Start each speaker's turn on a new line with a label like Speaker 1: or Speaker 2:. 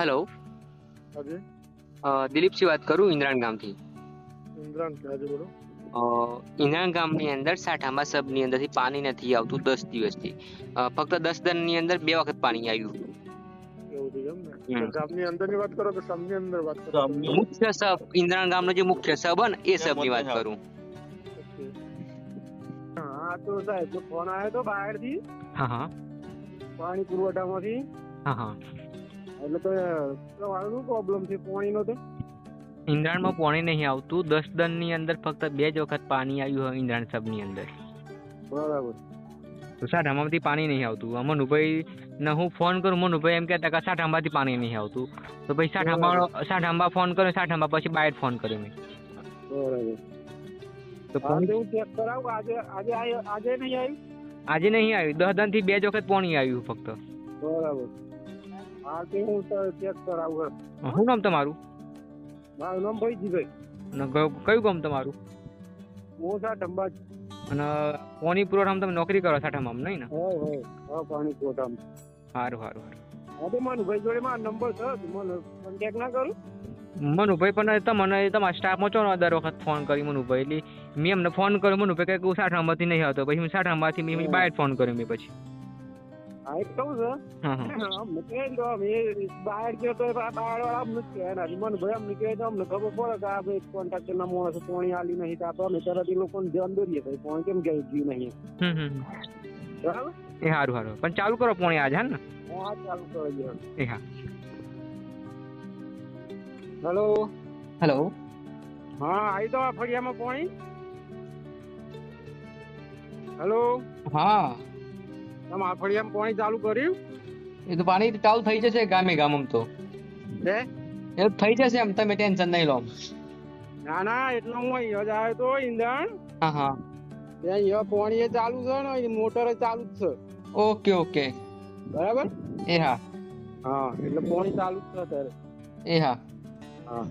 Speaker 1: Hello Dilipsinh વાત કરું ઇન્દ્રાણ ગામથી. ઇન્દ્રાણ ગામની અંદર સાઠાંબા સબની અંદરથી પાણી નથી આવતું દસ દિવસથી. ફક્ત દસ દિનની અંદર બે વખત પાણી આવ્યું. મુખ્ય સબ ઇન્દ્રાણ ગામનો જે મુખ્ય સબ ને એ સબની વાત કરું.
Speaker 2: હા તો સાહેબ ફોન આવ્યો તો બહારથી?
Speaker 1: હા હા.
Speaker 2: પાણી પુરવઠામાંથી?
Speaker 1: હા હા.
Speaker 2: એટલે તો શું પ્રોબ્લેમ છે? પાણીનો તો?
Speaker 1: ઇન્દ્રાણમાં પાણી નહીં આવતું. દસ દનની અંદર ફક્ત બે જ વખત પાણી આવ્યું હોય ઇન્દ્રાણ સબની અંદર.
Speaker 2: બરાબર.
Speaker 1: તો સાઠાંબામાંથી પાણી નહીં આવતું. આ મનુભાઈ ને હું ફોન કરું મનુભાઈ એમ કહેતા કે સાઠાંબાથી પાણી નહીં આવતું. તો પછી સાઠાંબા સાઠાંબા ફોન કર્યો સાઠાંબા પછી બાયર ફોન કર્યો મેં.
Speaker 2: બરાબર.
Speaker 1: તો
Speaker 2: હા હું ચેક કરાવું? આજે આજે આજે નહીં આવ્યું?
Speaker 1: આજે નહીં આવ્યું. દસ દિનથી બે જ વખત પાણી આવ્યું ફક્ત.
Speaker 2: બરાબર. હા તે હું ચેક કરાવું
Speaker 1: શું નામ તમારું?
Speaker 2: મારું નામ ભાઈજીભાઈ
Speaker 1: અને કયું ગામ તમારું?
Speaker 2: હું સા અંબાજ
Speaker 1: અને પુરવઠામાં તમે નોકરી કરો સાઠામાં નહીં ને?
Speaker 2: હા હા પાણી
Speaker 1: સારું સારું સારું
Speaker 2: મનુભાઈ જોડે મારો નંબર છે મને કોન્ટેક ના કરું.
Speaker 1: મનુભાઈ પણ તમને તમારા સ્ટાફમાં ચો દર વખત ફોન કરી મનુભાઈ એટલે મેં એમને ફોન કર્યો મનુભાઈ કે હું સાઠામાંથી નહીં આવતો પછી મેં સાઠામાંથી મેં બાય ફોન કર્યો મેં પછી.
Speaker 2: હા કહું છે તો અમે બહાર ગયો તો બહાર વાળા અમને જ કહે ને મનુભાઈ અમને કહે તો અમને ખબર પડે કે આ ભાઈ કોન્ટ્રાક્ટર ના માણસ પોણી આલી નહીં તો આ તો અમે તરત એ લોકોને ધ્યાન દોરીએ ભાઈ પાણી કેમ ગયું ગયું નહીં
Speaker 1: હમ હમ હમ.
Speaker 2: બરાબર?
Speaker 1: એ સારું સારું પણ ચાલુ કરો પોણી આજે હા ને?
Speaker 2: હું ચાલુ કરો
Speaker 1: એ હા.
Speaker 2: હેલો?
Speaker 1: હેલો.
Speaker 2: હા આવી તો આ ફળિયામાં પોણી. હેલો?
Speaker 1: હા.
Speaker 2: તમે આ ફળિયામાં પાણી ચાલુ કર્યું?
Speaker 1: એ તો પાણી ચાલુ થઈ જશે ગામે ગામ તો.
Speaker 2: હે?
Speaker 1: એ થઈ જશે એમ તમે ટેન્શન નહીં લો
Speaker 2: ના ના એટલે હું અહીંયા જ આવ્યો તો ઈંધણ.
Speaker 1: હા હા.
Speaker 2: ત્યાં અહીંયા પાણી એ ચાલુ છે ને મોટર ચાલુ જ છે.
Speaker 1: Okay okay.
Speaker 2: બરાબર?
Speaker 1: એ હા.
Speaker 2: હા એટલે પાણી ચાલુ જ છે અત્યારે.
Speaker 1: એ હા.
Speaker 2: હા.